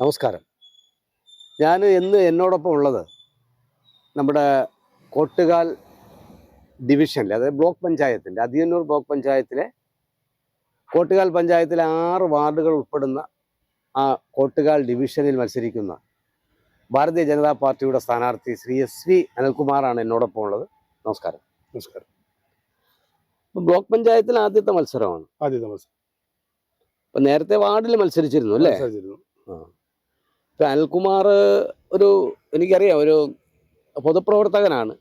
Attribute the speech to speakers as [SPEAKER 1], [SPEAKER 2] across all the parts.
[SPEAKER 1] നമസ്കാരം. ഞാൻ ഇന്ന് എന്നോടൊപ്പം ഉള്ളത് നമ്മുടെ കോട്ടുകാൽ ഡിവിഷനിൽ അതായത് ബ്ലോക്ക് പഞ്ചായത്തിന്റെ അതിയന്നൂർ ബ്ലോക്ക് പഞ്ചായത്തിലെ കോട്ടുകാൽ പഞ്ചായത്തിലെ ആറ് വാർഡുകൾ ഉൾപ്പെടുന്ന ആ കോട്ടുകാൽ ഡിവിഷനിൽ മത്സരിക്കുന്ന ഭാരതീയ ജനതാ പാർട്ടിയുടെ സ്ഥാനാർത്ഥി ശ്രീ എസ് വി അനിൽകുമാറാണ് എന്നോടൊപ്പം ഉള്ളത്. നമസ്കാരം.
[SPEAKER 2] നമസ്കാരം.
[SPEAKER 1] ബ്ലോക്ക് പഞ്ചായത്തിൽ ആദ്യത്തെ മത്സരമാണ്.
[SPEAKER 2] ആദ്യത്തെ മത്സരം.
[SPEAKER 1] നേരത്തെ വാർഡിൽ മത്സരിച്ചിരുന്നു അല്ലേ?
[SPEAKER 2] മത്സരിച്ചിരുന്നു.
[SPEAKER 1] അനിൽകുമാർ ഒരു എനിക്കറിയാം ഒരു പൊതുപ്രവർത്തകനാണ്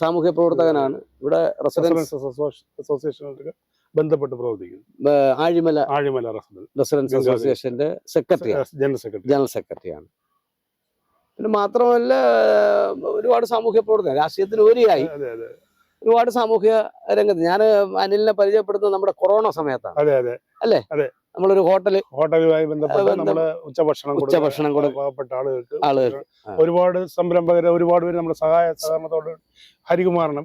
[SPEAKER 1] സാമൂഹ്യ പ്രവർത്തകനാണ്. ഇവിടെ റെസിഡൻസ്
[SPEAKER 2] റെസിഡൻസ് ബന്ധപ്പെട്ട് പ്രവർത്തിക്കുന്നു.
[SPEAKER 1] ആഴിമല
[SPEAKER 2] ആഴിമല റെസിഡൻസ്
[SPEAKER 1] അസോസിയേഷന്റെ സെക്രട്ടറി
[SPEAKER 2] ജനറൽ സെക്രട്ടറി
[SPEAKER 1] ജനറൽ സെക്രട്ടറിയാണ് പിന്നെ മാത്രമല്ല ഒരുപാട് സാമൂഹ്യ പ്രവർത്തകർ രാഷ്ട്രീയത്തിന് ഉപരിയായി.
[SPEAKER 2] അതെ
[SPEAKER 1] ഒരുപാട് സാമൂഹ്യ രംഗത്ത്. ഞാൻ അനിലിനെ പരിചയപ്പെടുത്തുന്നത് നമ്മുടെ കൊറോണ സമയത്താണ്.
[SPEAKER 2] അല്ലേ? അതെ.
[SPEAKER 1] നമ്മളൊരു ഹോട്ടൽ
[SPEAKER 2] ഹോട്ടലുമായി ബന്ധപ്പെട്ട് നമ്മൾ ഉച്ചഭക്ഷണം
[SPEAKER 1] ഉച്ചഭക്ഷണം.
[SPEAKER 2] പാവപ്പെട്ട ആളുകൾക്ക്
[SPEAKER 1] ആളുകൾക്ക്
[SPEAKER 2] ഒരുപാട് സംരംഭകരെ ഒരുപാട് പേര് നമ്മുടെ സഹായ സഹകരണത്തോട് ഹരികുമാറിനും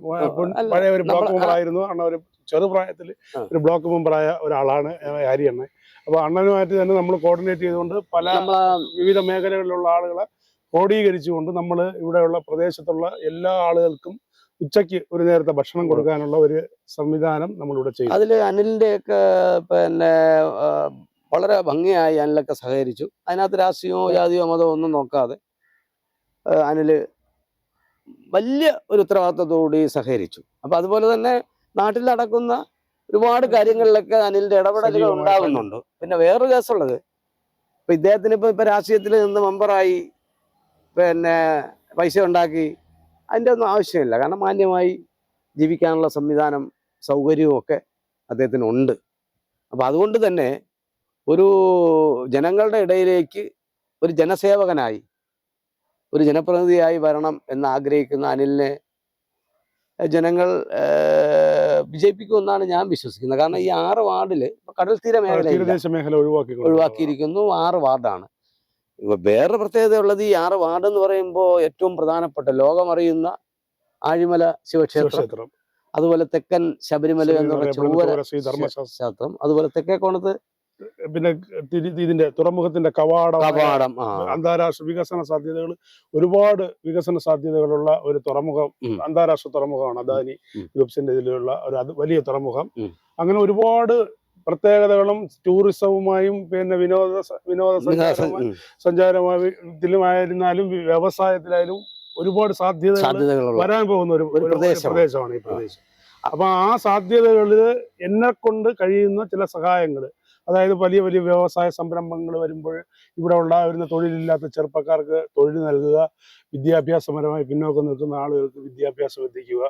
[SPEAKER 2] പഴയ ഒരു ബ്ലോക്ക്
[SPEAKER 1] മെമ്പറായിരുന്നു
[SPEAKER 2] മെമ്പർ ആയിരുന്നു അണ്ണ ഒരു ചെറുപ്രായത്തിൽ. ഒരു ബ്ലോക്ക് മെമ്പറായ ഒരാളാണ് ഹരി അണ്ണൻ അപ്പൊ അണ്ണനുമായിട്ട് തന്നെ നമ്മൾ കോർഡിനേറ്റ് ചെയ്തുകൊണ്ട് പല വിവിധ മേഖലകളിലുള്ള ആളുകളെ ക്രോഡീകരിച്ചുകൊണ്ട് നമ്മൾ ഇവിടെയുള്ള പ്രദേശത്തുള്ള എല്ലാ ആളുകൾക്കും ഉച്ചയ്ക്ക് ഒരു നേരത്തെ ഭക്ഷണം കൊടുക്കാനുള്ള ഒരു സംവിധാനം നമ്മളിവിടെ ചെയ്യും
[SPEAKER 1] അതിൽ അനിലിന്റെ ഒക്കെ പിന്നെ വളരെ ഭംഗിയായി അനിലൊക്കെ സഹകരിച്ചു. അതിനകത്ത് രാഷ്ട്രീയമോ ജാതിയോ മതമോ ഒന്നും നോക്കാതെ അനിൽ അനിൽ വലിയ ഒരു ഉത്തരവാദിത്തത്തോടുകൂടി സഹകരിച്ചു. അപ്പൊ അതുപോലെ തന്നെ നാട്ടിൽ നടക്കുന്ന ഒരുപാട് കാര്യങ്ങളിലൊക്കെ അനിലിന്റെ ഇടപെടലുകൾ ഉണ്ടാകുന്നുണ്ട്. പിന്നെ വേറൊരു കേസുള്ളത്. ഇപ്പൊ ഇദ്ദേഹത്തിന് ഇപ്പൊ ഇപ്പൊ രാഷ്ട്രീയത്തിൽ നിന്ന് മെമ്പറായി പിന്നെ പൈസ ഉണ്ടാക്കി അതിന്റെ ഒന്നും ആവശ്യമില്ല. കാരണം മാന്യമായി ജീവിക്കാനുള്ള സംവിധാനം സൗകര്യവും ഒക്കെ അദ്ദേഹത്തിന് ഉണ്ട് അപ്പം അതുകൊണ്ട് തന്നെ ഒരു ജനങ്ങളുടെ ഇടയിലേക്ക് ഒരു ജനസേവകനായി ഒരു ജനപ്രതിനിധിയായി വരണം എന്ന് ആഗ്രഹിക്കുന്ന അനിലിനെ ജനങ്ങൾ വിജയിപ്പിക്കുമെന്നാണ് ഞാൻ വിശ്വസിക്കുന്നത്. കാരണം ഈ ആറ് വാർഡിൽ കടൽ തീര മേഖല ഒഴിവാക്കിയിരിക്കുന്നു. ആറ് വാർഡാണ്. വേറെ പ്രത്യേകത ഈ ആറ് വാർഡ് എന്ന് പറയുമ്പോൾ ഏറ്റവും പ്രധാനപ്പെട്ട ലോകമറിയുന്ന ആഴിമല ശിവക്ഷേത്രം. അതുപോലെ തെക്കൻ ശബരിമല എന്ന് പറയുന്ന ക്ഷേത്രം അതുപോലെ തെക്കേ കോണത്ത്
[SPEAKER 2] പിന്നെ ഇതിന്റെ തുറമുഖത്തിന്റെ കവാടം
[SPEAKER 1] കവാടം
[SPEAKER 2] അന്താരാഷ്ട്ര വികസന സാധ്യതകൾ ഒരുപാട് വികസന സാധ്യതകളുള്ള ഒരു തുറമുഖം. അന്താരാഷ്ട്ര തുറമുഖമാണ് അദാനി
[SPEAKER 1] ഗ്രൂപ്സിന്റെ
[SPEAKER 2] ഗ്രൂപ്പ്സിന്റെ ഇതിലുള്ള ഒരു വലിയ തുറമുഖം. അങ്ങനെ ഒരുപാട് പ്രത്യേകതകളും ടൂറിസവുമായും പിന്നെ വിനോദ വിനോദ സഞ്ചാരവുമായി
[SPEAKER 1] ഉം.
[SPEAKER 2] വ്യവസായത്തിലായാലും ഒരുപാട് സാധ്യതകൾ വരാൻ പോകുന്ന ഒരു.
[SPEAKER 1] പ്രദേശമാണ്
[SPEAKER 2] ഈ പ്രദേശം അപ്പൊ ആ സാധ്യതകളിൽ എന്നെ കൊണ്ട് കഴിയുന്ന ചില സഹായങ്ങൾ അതായത് വലിയ വലിയ വ്യവസായ സംരംഭങ്ങൾ വരുമ്പോൾ ഇവിടെ ഉണ്ടാകുന്ന തൊഴിലില്ലാത്ത ചെറുപ്പക്കാർക്ക് തൊഴിൽ നൽകുക വിദ്യാഭ്യാസപരമായി പിന്നോക്കം നിൽക്കുന്ന ആളുകൾക്ക് വിദ്യാഭ്യാസം എത്തിക്കുക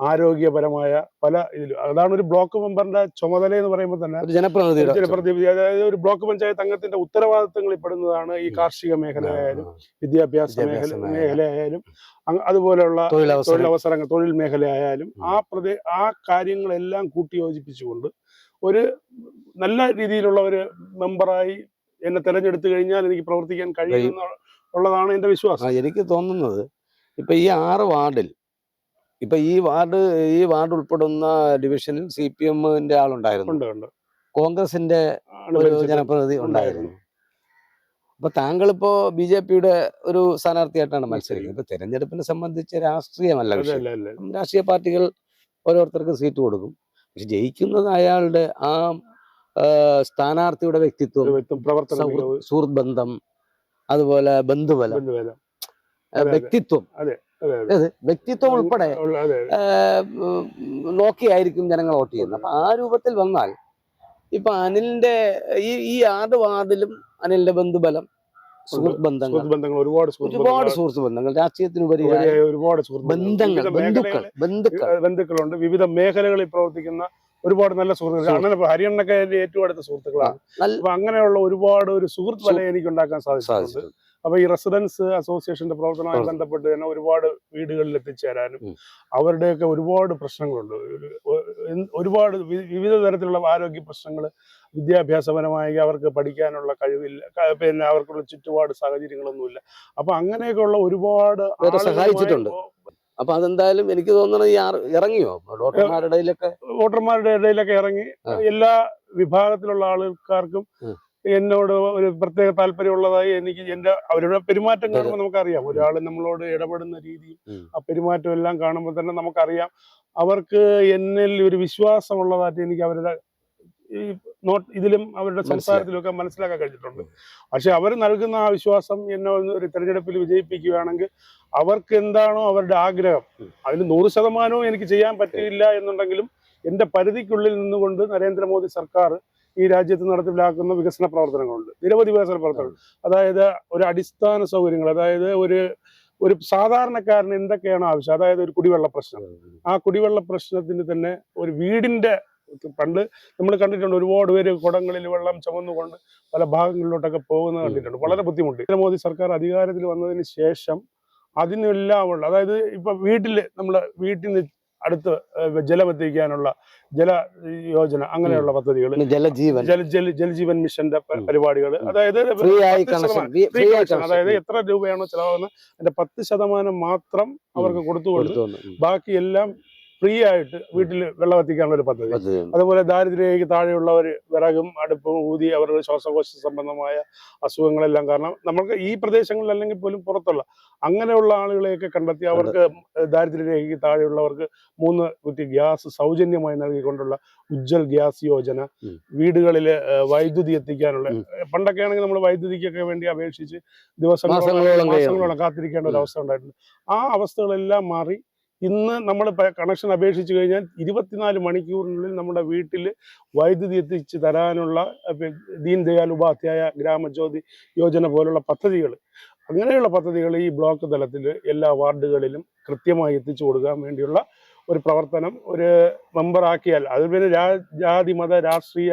[SPEAKER 2] ആരോഗ്യപരമായ പല ഇതിലും. അതാണ് ഒരു ബ്ലോക്ക് മെമ്പറിന്റെ ചുമതല എന്ന് പറയുമ്പോൾ തന്നെ
[SPEAKER 1] ജനപ്രതിനിധി
[SPEAKER 2] ചില അതായത് ഒരു ബ്ലോക്ക് പഞ്ചായത്ത് അംഗത്തിന്റെ ഉത്തരവാദിത്തങ്ങളിൽ പെടുന്നതാണ് ഈ കാർഷിക മേഖലയായാലും വിദ്യാഭ്യാസ മേഖല. മേഖലയായാലും അതുപോലെയുള്ള തൊഴിലവസരങ്ങൾ. തൊഴിൽ മേഖലയായാലും ആ പ്രദേ ആ കാര്യങ്ങളെല്ലാം കൂട്ടിയോജിപ്പിച്ചുകൊണ്ട് ഒരു നല്ല രീതിയിലുള്ള ഒരു മെമ്പറായി എന്നെ തെരഞ്ഞെടുത്തു കഴിഞ്ഞാൽ എനിക്ക് പ്രവർത്തിക്കാൻ കഴിയും ഉള്ളതാണ് എന്റെ വിശ്വാസം.
[SPEAKER 1] എനിക്ക് തോന്നുന്നത് ഇപ്പൊ ഈ ആറ് വാർഡിൽ ഇപ്പൊ ഈ വാർഡ് ഈ വാർഡ് ഉൾപ്പെടുന്ന ഡിവിഷനിൽ സി പി എമ്മിന്റെ ആളുണ്ടായിരുന്നു. കോൺഗ്രസിന്റെ ഒരു. ജനപ്രതിനിധി ഉണ്ടായിരുന്നു. അപ്പൊ താങ്കൾ ഇപ്പോ ബി ജെ പിയുടെ ഒരു സ്ഥാനാർത്ഥിയായിട്ടാണ് മത്സരിക്കുന്നത്. ഇപ്പൊ തെരഞ്ഞെടുപ്പിനെ സംബന്ധിച്ച് രാഷ്ട്രീയമല്ല വിഷയം. രാഷ്ട്രീയ പാർട്ടികൾ ഓരോരുത്തർക്ക് സീറ്റ് കൊടുക്കും. പക്ഷെ ജയിക്കുന്നത് അയാളുടെ ആ സ്ഥാനാർത്ഥിയുടെ വ്യക്തിത്വം
[SPEAKER 2] പ്രവർത്തനം സുഹൃത്ബന്ധം
[SPEAKER 1] സുഹൃത്ത് ബന്ധം അതുപോലെ ബന്ധുബലം. വ്യക്തിത്വം. അതായത് വ്യക്തിത്വം ഉൾപ്പെടെ നോക്കിയായിരിക്കും ജനങ്ങൾ വോട്ട് ചെയ്യുന്നത്. അപ്പൊ ആ രൂപത്തിൽ വന്നാൽ ഇപ്പൊ അനിലിന്റെ ഈ ഈ ആദവാതിലും അനിലിന്റെ ബന്ധുബലം സുഹൃത്ത് ബന്ധങ്ങൾ.
[SPEAKER 2] ഒരുപാട് സുഹൃത്ത്
[SPEAKER 1] ഒരുപാട്
[SPEAKER 2] ബന്ധങ്ങൾ,
[SPEAKER 1] സുഹൃത്ത് ബന്ധങ്ങൾ രാഷ്ട്രീയത്തിനുപരി
[SPEAKER 2] ഒരുപാട്
[SPEAKER 1] ബന്ധങ്ങൾ. ബന്ധുക്കൾ ബന്ധുക്കൾ.
[SPEAKER 2] ബന്ധുക്കളുണ്ട്. വിവിധ മേഖലകളിൽ പ്രവർത്തിക്കുന്ന ഒരുപാട് നല്ല സുഹൃത്തുക്കൾ.
[SPEAKER 1] സുഹൃത്ത്.
[SPEAKER 2] അണ്ണൻ ഹരിയണ്ണൊക്കെ ഏറ്റവും അടുത്ത സുഹൃത്തുക്കളാണ്. അപ്പൊ അങ്ങനെയുള്ള ഒരുപാട് ഒരു സുഹൃത്ത് വല എനിക്ക് ഉണ്ടാക്കാൻ സാധിച്ചിട്ടുണ്ട്.
[SPEAKER 1] സാധിച്ചിട്ടുണ്ട്
[SPEAKER 2] അപ്പൊ ഈ റെസിഡൻസ് അസോസിയേഷന്റെ പ്രവർത്തനവുമായി
[SPEAKER 1] പ്രവർത്തനം.
[SPEAKER 2] ബന്ധപ്പെട്ട് തന്നെ ഒരുപാട് വീടുകളിൽ എത്തിച്ചേരാനും അവരുടെയൊക്കെ ഒരുപാട് പ്രശ്നങ്ങളുണ്ട് ഒരു- ഒരു- ഒരുപാട് വിവിധ തരത്തിലുള്ള ആരോഗ്യ പ്രശ്നങ്ങൾ വിദ്യാഭ്യാസപരമായി അവർക്ക് പഠിക്കാനുള്ള കഴിവില്ല പിന്നെ അവർക്കുള്ള ചുറ്റുപാട് സാഹചര്യങ്ങളൊന്നുമില്ല അപ്പൊ അങ്ങനെയൊക്കെയുള്ള ഒരുപാട്
[SPEAKER 1] സഹായിച്ചിട്ടുണ്ട്. അപ്പൊ അതെന്തായാലും എനിക്ക് തോന്നുന്നത് ഇറങ്ങിയോ ഡോക്ടർമാരുടെ ഇടയിലൊക്കെ
[SPEAKER 2] വോട്ടർമാരുടെ ഇടയിലൊക്കെ ഇറങ്ങി എല്ലാ വിഭാഗത്തിലുള്ള ആൾക്കാർക്കും. എന്നോട് ഒരു പ്രത്യേക താല്പര്യമുള്ളതായി എനിക്ക് എന്റെ അവരുടെ പെരുമാറ്റം കാണുമ്പോൾ നമുക്കറിയാം. ഒരാൾ നമ്മളോട് ഇടപെടുന്ന
[SPEAKER 1] രീതി
[SPEAKER 2] ആ പെരുമാറ്റം എല്ലാം കാണുമ്പോൾ തന്നെ നമുക്കറിയാം. അവർക്ക് എന്നിൽ ഒരു വിശ്വാസമുള്ളതായിട്ട് എനിക്ക് അവരുടെ ഈ നോട്ട് ഇതിലും അവരുടെ
[SPEAKER 1] മനസ്സിലായി.
[SPEAKER 2] സംസാരത്തിലും ഒക്കെ മനസ്സിലാക്കാൻ കഴിഞ്ഞിട്ടുണ്ട്. പക്ഷെ അവർ നൽകുന്ന ആ വിശ്വാസം എന്നെ ഒരു തെരഞ്ഞെടുപ്പിൽ വിജയിപ്പിക്കുകയാണെങ്കിൽ അവർക്ക് എന്താണോ അവരുടെ ആഗ്രഹം. അതിന് നൂറ് ശതമാനവും എനിക്ക് ചെയ്യാൻ പറ്റില്ല എന്നുണ്ടെങ്കിലും എന്റെ പരിധിക്കുള്ളിൽ നിന്നുകൊണ്ട് നരേന്ദ്രമോദി സർക്കാർ ഈ രാജ്യത്ത് നടപ്പിലാക്കുന്ന വികസന പ്രവർത്തനങ്ങളുണ്ട്. നിരവധി വികസന പ്രവർത്തനങ്ങൾ. അതായത് ഒരു അടിസ്ഥാന സൗകര്യങ്ങൾ അതായത് ഒരു ഒരു സാധാരണക്കാരന് എന്തൊക്കെയാണോ ആവശ്യം? അതായത് ഒരു കുടിവെള്ള പ്രശ്നം. ആ കുടിവെള്ള പ്രശ്നത്തിന് തന്നെ ഒരു വീടിന്റെ പണ്ട് നമ്മൾ കണ്ടിട്ടുണ്ട് ഒരുപാട് പേര് കുടങ്ങളിൽ വെള്ളം ചുമന്നുകൊണ്ട് പല ഭാഗങ്ങളിലോട്ടൊക്കെ പോകുന്നത് കണ്ടിട്ടുണ്ട്. വളരെ ബുദ്ധിമുട്ട്. നരേന്ദ്രമോദി സർക്കാർ അധികാരത്തിൽ വന്നതിന് ശേഷം അതിനെല്ലാം ഉള്ള അതായത് ഇപ്പൊ വീട്ടിൽ നമ്മൾ വീട്ടിൽ നിന്ന് അടുത്ത് ജലമെത്തിക്കാനുള്ള ജലം എത്തിക്കാനുള്ള ജല യോജന അങ്ങനെയുള്ള പദ്ധതികൾ
[SPEAKER 1] ജലജീവൻ
[SPEAKER 2] ജല ജല ജലജീവൻ മിഷന്റെ. പരിപാടികൾ അതായത്. അതായത് എത്ര രൂപയാണോ ചെലവാകുന്നത് അതിന്റെ പത്ത് ശതമാനം മാത്രം അവർക്ക് കൊടുത്തു
[SPEAKER 1] കൊടുത്തു വന്നു.
[SPEAKER 2] ഫ്രീ ആയിട്ട് വീട്ടിൽ വെള്ളം എത്തിക്കാനുള്ള ഒരു പദ്ധതി. അതുപോലെ ദാരിദ്ര്യരേഖയ്ക്ക് താഴെയുള്ളവർ വിറകും അടുപ്പും ഊതി അവരുടെ ശ്വാസകോശ സംബന്ധമായ അസുഖങ്ങളെല്ലാം കാരണം നമ്മൾക്ക് ഈ പ്രദേശങ്ങളിൽ അല്ലെങ്കിൽ പോലും പുറത്തുള്ള അങ്ങനെയുള്ള ആളുകളെയൊക്കെ കണ്ടെത്തി അവർക്ക് ദാരിദ്ര്യരേഖയ്ക്ക് താഴെയുള്ളവർക്ക് മൂന്ന് കുറ്റി ഗ്യാസ് സൗജന്യമായി നൽകിക്കൊണ്ടുള്ള ഉജ്ജൽ ഗ്യാസ് യോജന വീടുകളിൽ വൈദ്യുതി എത്തിക്കാനുള്ള പണ്ടൊക്കെ ആണെങ്കിൽ നമ്മൾ വൈദ്യുതിക്കൊക്കെ വേണ്ടി അപേക്ഷിച്ച് ദിവസങ്ങളോളം
[SPEAKER 1] മാസങ്ങളോളം
[SPEAKER 2] കാത്തിരിക്കേണ്ട ഒരു അവസ്ഥ ഉണ്ടായിട്ടുണ്ട്. ആ അവസ്ഥകളെല്ലാം മാറി ഇന്ന് നമ്മൾ കണക്ഷൻ അപേക്ഷിച്ച് കഴിഞ്ഞാൽ ഇരുപത്തിനാല് മണിക്കൂറിനുള്ളിൽ നമ്മുടെ വീട്ടിൽ വൈദ്യുതി എത്തിച്ച് തരാനുള്ള ദീൻ ദയാൽ ഉപാധ്യായ ഗ്രാമജ്യോതി യോജന പോലുള്ള പദ്ധതികൾ. അങ്ങനെയുള്ള പദ്ധതികൾ ഈ ബ്ലോക്ക് തലത്തിൽ എല്ലാ വാർഡുകളിലും കൃത്യമായി എത്തിച്ചു കൊടുക്കാൻ വേണ്ടിയുള്ള ഒരു പ്രവർത്തനം ഒരു മെമ്പറാക്കിയാൽ അത് പിന്നെ ജാതി മത രാഷ്ട്രീയ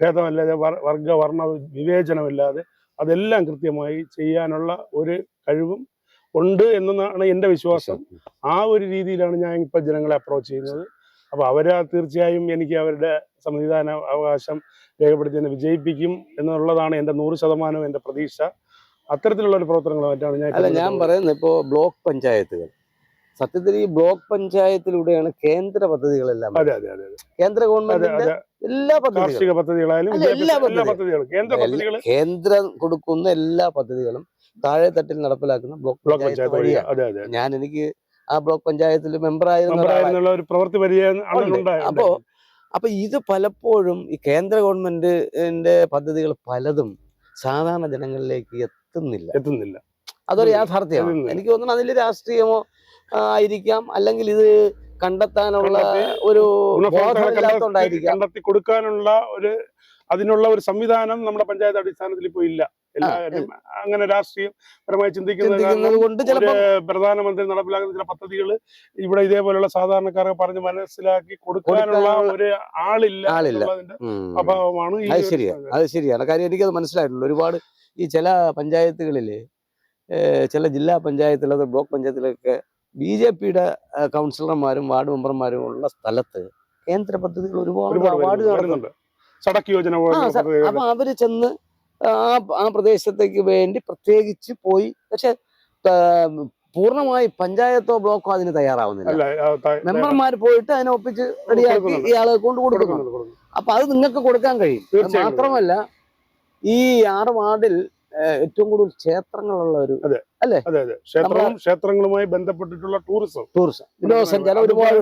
[SPEAKER 2] ഭേദമല്ലാതെ വർ- വർഗ വർണ വിവേചനമില്ലാതെ അതെല്ലാം കൃത്യമായി ചെയ്യാനുള്ള ഒരു കഴിവും ഉണ്ട് എന്നാണ് എന്റെ വിശ്വാസം. ആ ഒരു രീതിയിലാണ് ഞാൻ ഇപ്പൊ ജനങ്ങളെ അപ്രോച്ച് ചെയ്യുന്നത്. അപ്പൊ അവർ തീർച്ചയായും എനിക്ക് അവരുടെ സമ്മതിദാന അവകാശം രേഖപ്പെടുത്തി തന്നെ വിജയിപ്പിക്കും എന്നുള്ളതാണ് എന്റെ നൂറ് ശതമാനവും എന്റെ പ്രതീക്ഷ. അത്തരത്തിലുള്ള ഒരു പ്രവർത്തനങ്ങളുമായിട്ടാണ് ഞാൻ
[SPEAKER 1] അല്ല ഞാൻ പറയുന്നത് ഇപ്പോ ബ്ലോക്ക് പഞ്ചായത്തുകൾ. സത്യത്തിൽ ഈ ബ്ലോക്ക് പഞ്ചായത്തിലൂടെയാണ് കേന്ദ്ര പദ്ധതികളെല്ലാം
[SPEAKER 2] അതെ അതെ അതെ
[SPEAKER 1] കേന്ദ്ര ഗവൺമെന്റിന്റെ എല്ലാ പദ്ധതികളും.
[SPEAKER 2] പദ്ധതികളായാലും
[SPEAKER 1] എല്ലാ പദ്ധതികളും.
[SPEAKER 2] കേന്ദ്ര പദ്ധതികൾ
[SPEAKER 1] കേന്ദ്രം കൊടുക്കുന്ന എല്ലാ പദ്ധതികളും താഴെ തട്ടിൽ നടപ്പിലാക്കുന്ന ബ്ലോക്ക്
[SPEAKER 2] ബ്ലോക്ക്
[SPEAKER 1] പഞ്ചായത്ത് വഴിയാണ്. ഞാൻ എനിക്ക് ആ ബ്ലോക്ക് പഞ്ചായത്തിൽ മെമ്പർ ആയിരുന്ന
[SPEAKER 2] ഒരു പ്രവൃത്തി.
[SPEAKER 1] അപ്പോ അപ്പൊ ഇത് പലപ്പോഴും ഈ കേന്ദ്ര ഗവൺമെന്റിന്റെ പദ്ധതികൾ പലതും സാധാരണ ജനങ്ങളിലേക്ക് എത്തുന്നില്ല.
[SPEAKER 2] എത്തുന്നില്ല.
[SPEAKER 1] അതൊരു യാഥാർത്ഥ്യമാണ്. എനിക്ക് തോന്നുന്നു അതിൽ രാഷ്ട്രീയമോ ആയിരിക്കാം. അല്ലെങ്കിൽ ഇത് കണ്ടെത്താനുള്ള ഒരു
[SPEAKER 2] കണ്ടെത്തി കൊടുക്കാനുള്ള ഒരു അതിനുള്ള ഒരു സംവിധാനം നമ്മുടെ പഞ്ചായത്ത് അടിസ്ഥാനത്തിൽ ഇപ്പോൾ ഇല്ല. എല്ലാവരും അങ്ങനെ രാഷ്ട്രീയപരമായി ചിന്തിക്കുന്നത് കാരണം
[SPEAKER 1] ചിന്തിക്കുന്നത്
[SPEAKER 2] പ്രധാനമന്ത്രി നടപ്പിലാക്കുന്ന ചില പദ്ധതികൾ ഇവിടെ ഇതേപോലെയുള്ള സാധാരണക്കാരെ പറഞ്ഞ് മനസ്സിലാക്കി കൊടുക്കാനുള്ള ഒരു ആളില്ല. അഭാവമാണ്
[SPEAKER 1] അത്
[SPEAKER 2] ഒരു
[SPEAKER 1] ശരിയാ.
[SPEAKER 2] സാധ്യത.
[SPEAKER 1] അത് ശരിയാണ്. കാര്യം എനിക്കത് മനസ്സിലായിട്ടുള്ളൂ. ഒരുപാട് ഈ ചില പഞ്ചായത്തുകളിൽ ചില ജില്ലാ പഞ്ചായത്തിലത് ബ്ലോക്ക് പഞ്ചായത്തിലൊക്കെ ബി ജെ പിയുടെ കൗൺസിലർമാരും വാർഡ് മെമ്പർമാരും ഉള്ള സ്ഥലത്ത് കേന്ദ്ര പദ്ധതികൾ ഒരുപാട് അവാർഡ് നടക്കുന്നുണ്ട്
[SPEAKER 2] സടക്ക് യോജന
[SPEAKER 1] അപ്പൊ അവർ ചെന്ന് ആ ആ പ്രദേശത്തേക്ക് വേണ്ടി പ്രത്യേകിച്ച് പോയി പക്ഷെ പൂർണമായി പഞ്ചായത്തോ ബ്ലോക്കോ അതിന് തയ്യാറാവുന്നില്ല. മെമ്പർമാർ പോയിട്ട് അതിനെ ഒപ്പിച്ച് റെഡിയാക്കി. ഇയാളെ കൊണ്ട് കൊടുക്കുന്നു. അപ്പൊ അത് നിങ്ങൾക്ക് കൊടുക്കാൻ കഴിയും. മാത്രമല്ല ഈ ആറ് വാർഡിൽ ഏറ്റവും കൂടുതൽ ക്ഷേത്രങ്ങളുള്ള ഒരു
[SPEAKER 2] അതെ അതെ. ക്ഷേത്രവും ക്ഷേത്രങ്ങളുമായി ബന്ധപ്പെട്ടിട്ടുള്ള ടൂറിസം
[SPEAKER 1] ടൂറിസം വിനോദസഞ്ചാരം ഒരുപാട്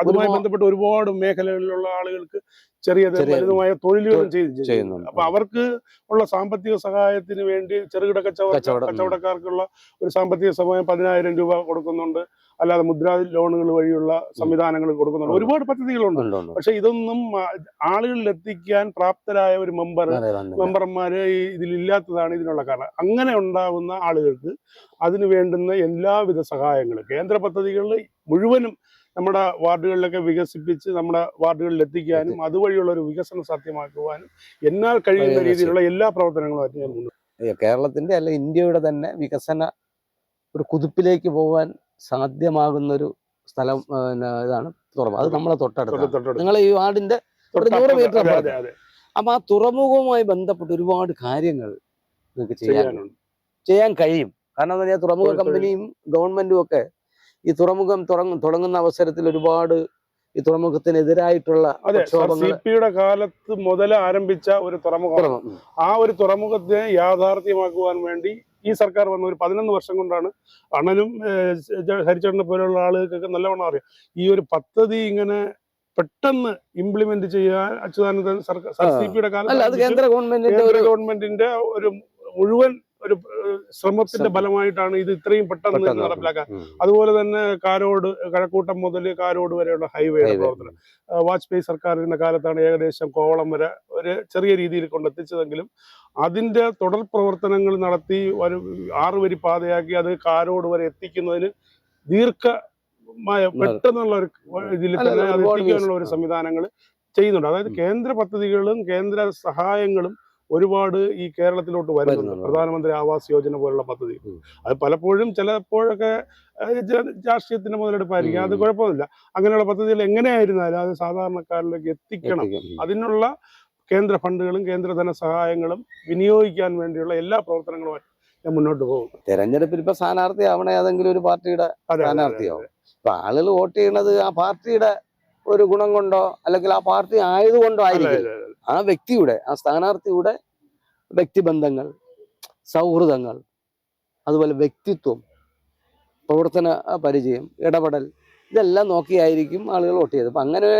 [SPEAKER 2] അതുമായി- ബന്ധപ്പെട്ട് ഒരുപാട് മേഖലകളിലുള്ള ആളുകൾക്ക് ചെറിയ വലുതുമായ തൊഴിലുകളും
[SPEAKER 1] ചെയ്യുന്നുണ്ട്.
[SPEAKER 2] അപ്പൊ അവർക്ക് ഉള്ള സാമ്പത്തിക സഹായത്തിന് വേണ്ടി ചെറുകിട കച്ചവട കച്ചവടക്കാർക്കുള്ള ഒരു സാമ്പത്തിക സഹായം പതിനായിരം രൂപ കൊടുക്കുന്നുണ്ട്. അല്ലാതെ മുദ്രാ ലോണുകൾ വഴിയുള്ള സംവിധാനങ്ങൾ കൊടുക്കുന്നുണ്ട്. ഒരുപാട് പദ്ധതികളുണ്ട്. പക്ഷെ ഇതൊന്നും ആളുകളിൽ എത്തിക്കാൻ പ്രാപ്തരായ ഒരു മെമ്പർ മെമ്പർമാര് ഈ ഇതിലില്ലാത്തതാണ് ഇതിനുള്ള കാരണം. അങ്ങനെ ഉണ്ടാവുന്ന ആളുകൾക്ക് അതിന് വേണ്ടുന്ന എല്ലാവിധ സഹായങ്ങളും കേന്ദ്ര പദ്ധതികളിൽ മുഴുവനും നമ്മുടെ വാർഡുകളിലൊക്കെ വികസിപ്പിച്ച് നമ്മുടെ വാർഡുകളിൽ എത്തിക്കാനും അതുവഴിയുള്ള ഒരു വികസനം സാധ്യമാക്കുവാനും എന്നാൽ കഴിയുന്ന രീതിയിലുള്ള എല്ലാ പ്രവർത്തനങ്ങളും ഞാൻ മുന്നോട്ട്
[SPEAKER 1] കേരളത്തിന്റെ അല്ല ഇന്ത്യയുടെ തന്നെ വികസന ഒരു കുതിപ്പിലേക്ക് പോകാൻ സാധ്യമാകുന്ന ഒരു സ്ഥലം ഇതാണ് തുറമുഖം. അത് നമ്മളെ തൊട്ടടുത്ത്. നിങ്ങൾ ഈ വാർഡിന്റെ നൂറ് മീറ്റർ അപ്പൊ ആ തുറമുഖവുമായി ബന്ധപ്പെട്ട് ഒരുപാട് കാര്യങ്ങൾ നിങ്ങൾക്ക്
[SPEAKER 2] ചെയ്യാനുണ്ട്.
[SPEAKER 1] ചെയ്യാൻ കഴിയും. കാരണം എന്താ തുറമുഖ കമ്പനിയും ഗവൺമെന്റും ഒക്കെ ഈ തുറമുഖം തുടങ്ങ തുടങ്ങുന്ന അവസരത്തിൽ ഒരുപാട് ഈ തുറമുഖത്തിനെതിരായിട്ടുള്ള
[SPEAKER 2] സിപിയുടെ കാലത്ത് മുതൽ ആരംഭിച്ച ഒരു തുറമുഖം. ആ ഒരു തുറമുഖത്തെ യാഥാർത്ഥ്യമാക്കുവാൻ വേണ്ടി ഈ സർക്കാർ വന്ന ഒരു പതിനൊന്ന് വർഷം കൊണ്ടാണ് ഏഹ്, ഹരിച്ചേട്ടനെ പോലെയുള്ള ആളുകൾക്കൊക്കെ നല്ലവണ്ണം അറിയാം. ഈ ഒരു പദ്ധതി ഇങ്ങനെ പെട്ടെന്ന് ഇംപ്ലിമെന്റ് ചെയ്യാൻ അച്യുതാനന്ദൻ സർക്കാർ
[SPEAKER 1] സിപിയുടെ
[SPEAKER 2] കാലത്ത്
[SPEAKER 1] കേന്ദ്ര ഗവൺമെന്റിന്റെ ഒരു
[SPEAKER 2] മുഴുവൻ ഒരു ശ്രമത്തിന്റെ ഫലമായിട്ടാണ് ഇത് ഇത്രയും പെട്ടെന്ന് നടപ്പിലാക്കാൻ. അതുപോലെ തന്നെ കാരോട് കഴക്കൂട്ടം മുതൽ കാരോട് വരെയുള്ള ഹൈവേയുടെ പ്രവർത്തനം. വാജ്പേയി സർക്കാരിന്റെ കാലത്താണ് ഏകദേശം കോവളം വരെ ഒരു ചെറിയ രീതിയിൽ കൊണ്ടെത്തിച്ചതെങ്കിലും അതിന്റെ തുടർ പ്രവർത്തനങ്ങൾ നടത്തി ഒരു ആറുവരി പാതയാക്കി അത് കാരോട് വരെ എത്തിക്കുന്നതിന് ദീർഘമായ പെട്ടെന്നുള്ള ഒരു ഇതിൽ തന്നെ അത് എത്തിക്കാനുള്ള ഒരു സംവിധാനങ്ങൾ ചെയ്യുന്നുണ്ട്. അതായത് കേന്ദ്ര പദ്ധതികളും കേന്ദ്ര സഹായങ്ങളും ഒരുപാട് ഈ കേരളത്തിലോട്ട് വരുന്നുണ്ട്. പ്രധാനമന്ത്രി ആവാസ് യോജന പോലുള്ള പദ്ധതി. അത് പലപ്പോഴും ചിലപ്പോഴൊക്കെ രാഷ്ട്രീയത്തിന്റെ മുതലെടുപ്പായിരിക്കും. അത്. കുഴപ്പമില്ല അങ്ങനെയുള്ള പദ്ധതികൾ എങ്ങനെയായിരുന്നാലും അത് സാധാരണക്കാരിലേക്ക് എത്തിക്കണം. അതിനുള്ള കേന്ദ്ര ഫണ്ടുകളും കേന്ദ്ര ധനസഹായങ്ങളും വിനിയോഗിക്കാൻ വേണ്ടിയുള്ള എല്ലാ പ്രവർത്തനങ്ങളും ഞാൻ മുന്നോട്ട് പോകും.
[SPEAKER 1] തെരഞ്ഞെടുപ്പിൽ ഇപ്പൊ സ്ഥാനാർത്ഥി ആവണേ ഏതെങ്കിലും ഒരു പാർട്ടിയുടെ. സ്ഥാനാർത്ഥിയാവും ഇപ്പൊ ആളുകൾ വോട്ട് ചെയ്യുന്നത് ആ പാർട്ടിയുടെ ഒരു ഗുണം കൊണ്ടോ അല്ലെങ്കിൽ ആ പാർട്ടി ആയതുകൊണ്ടോ ആയിരിക്കും. ആ വ്യക്തിയുടെ ആ സ്ഥാനാർത്ഥിയുടെ വ്യക്തിബന്ധങ്ങൾ സൗഹൃദങ്ങൾ അതുപോലെ വ്യക്തിത്വം പ്രവർത്തന പരിചയം ഇടപെടൽ ഇതെല്ലാം നോക്കിയായിരിക്കും ആളുകൾ വോട്ട് ചെയ്തത്. അപ്പം അങ്ങനെ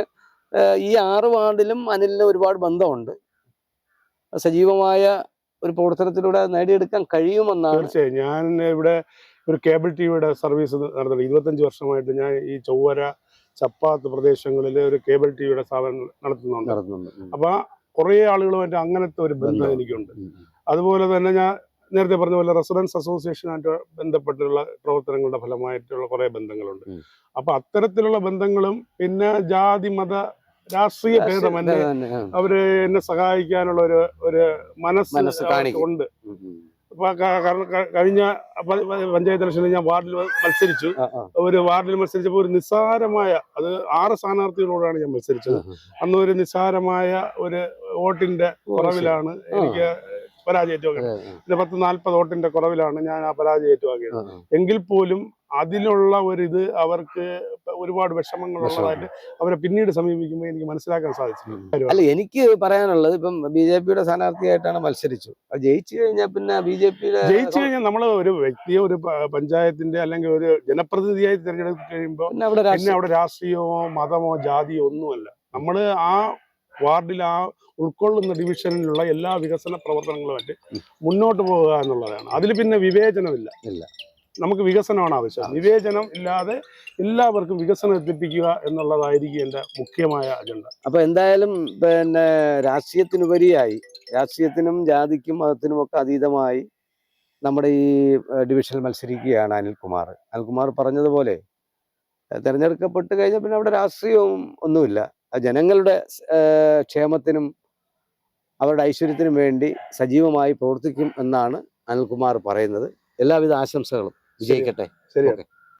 [SPEAKER 1] ഈ ആറ് വാർഡിലും അനിലിന് ഒരുപാട് ബന്ധമുണ്ട്. സജീവമായ ഒരു പ്രവർത്തനത്തിലൂടെ നേടിയെടുക്കാൻ കഴിയുമെന്നാണ്
[SPEAKER 2] തീർച്ചയായും. ഞാൻ ഇവിടെ ഒരു കേബിൾ ടി വിയുടെ സർവീസ് നടത്തുന്നത് ഇരുപത്തഞ്ച് വർഷമായിട്ട് ഞാൻ ഈ ചൊവ്വര ചപ്പാത്ത് പ്രദേശങ്ങളിൽ ഒരു കേബിൾ ടി വിയുടെ സ്ഥാപനം നടത്തുന്നുണ്ട്
[SPEAKER 1] നടത്തുന്നുണ്ട്.
[SPEAKER 2] അപ്പൊ കുറെ ആളുകളുമായിട്ട് അങ്ങനത്തെ ഒരു ബന്ധം. എനിക്കുണ്ട് അതുപോലെ തന്നെ ഞാൻ നേരത്തെ പറഞ്ഞ പോലെ റെസിഡൻസ് അസോസിയേഷനായിട്ട് ബന്ധപ്പെട്ടുള്ള പ്രവർത്തനങ്ങളുടെ ഫലമായിട്ടുള്ള കുറേ ബന്ധങ്ങളുണ്ട്. അപ്പൊ അത്തരത്തിലുള്ള ബന്ധങ്ങളും പിന്നെ ജാതി മത രാഷ്ട്രീയ ഭേദമന്യേ. അവർ എന്നെ സഹായിക്കാനുള്ള ഒരു ഒരു മനസ്സ്. ഉണ്ട് കഴിഞ്ഞ പഞ്ചായത്ത് ഇലക്ഷനിൽ ഞാൻ വാർഡിൽ മത്സരിച്ചു. ഒരു വാർഡിൽ മത്സരിച്ചപ്പോൾ ഒരു നിസ്സാരമായ അത് ആറ് സ്ഥാനാർത്ഥികളോടാണ് ഞാൻ മത്സരിച്ചത്. അന്ന് ഒരു നിസ്സാരമായ ഒരു വോട്ടിന്റെ കുറവിലാണ് എനിക്ക് പരാജയം പത്ത് നാൽപ്പത് വോട്ടിന്റെ കുറവിലാണ് ഞാൻ ആ പരാജയം
[SPEAKER 1] ആ.
[SPEAKER 2] എങ്കിൽ പോലും അതിലുള്ള ഒരു ഇത് അവർക്ക് ഒരുപാട് വിഷമങ്ങളുള്ളതായിട്ട് അവരെ പിന്നീട് സമീപിക്കുമ്പോൾ എനിക്ക് മനസ്സിലാക്കാൻ സാധിച്ചിട്ടുണ്ട്.
[SPEAKER 1] അല്ല എനിക്ക് പറയാനുള്ളത് ഇപ്പം ബി ജെ പിയുടെ സ്ഥാനാർത്ഥിയായിട്ടാണ് മത്സരിച്ചു. ജയിച്ചു കഴിഞ്ഞാൽ പിന്നെ ബി ജെ പിയുടെ
[SPEAKER 2] ജയിച്ചു കഴിഞ്ഞാൽ നമ്മൾ ഒരു വ്യക്തിയെ ഒരു പഞ്ചായത്തിന്റെ അല്ലെങ്കിൽ ഒരു ജനപ്രതിനിധിയായി തിരഞ്ഞെടുത്ത് കഴിയുമ്പോൾ
[SPEAKER 1] പിന്നെ അവിടെ
[SPEAKER 2] അവിടെ രാഷ്ട്രീയമോ മതമോ ജാതിയോ ഒന്നുമല്ല. നമ്മൾ ആ വാർഡിൽ ആ ഉൾക്കൊള്ളുന്ന ഡിവിഷനിലുള്ള എല്ലാ വികസന പ്രവർത്തനങ്ങളുമായിട്ട് മുന്നോട്ട് പോകുക എന്നുള്ളതാണ്. അതിൽ പിന്നെ വിവേചനമില്ല.
[SPEAKER 1] ഇല്ല.
[SPEAKER 2] നമുക്ക് വികസനമാണ് ആവശ്യം. വിവേചനം ഇല്ലാതെ എല്ലാവർക്കും വികസനം എത്തിപ്പിക്കുക എന്നുള്ളതായിരിക്കും എന്റെ മുഖ്യമായ അജണ്ട.
[SPEAKER 1] അപ്പൊ എന്തായാലും പിന്നെ രാഷ്ട്രീയത്തിനുപരിയായി രാഷ്ട്രീയത്തിനും ജാതിക്കും മതത്തിനും ഒക്കെ അതീതമായി നമ്മുടെ ഈ ഡിവിഷനിൽ മത്സരിക്കുകയാണ് അനിൽകുമാർ. അനിൽകുമാർ പറഞ്ഞതുപോലെ തെരഞ്ഞെടുക്കപ്പെട്ട് കഴിഞ്ഞാൽ പിന്നെ അവിടെ രാഷ്ട്രീയവും ഒന്നുമില്ല. ജനങ്ങളുടെ ക്ഷേമത്തിനും അവരുടെ ഐശ്വര്യത്തിനും വേണ്ടി സജീവമായി പ്രവർത്തിക്കും എന്നാണ് അനിൽകുമാർ പറയുന്നത്. എല്ലാവിധ ആശംസകളും. വിജയിക്കട്ടെ. ശരി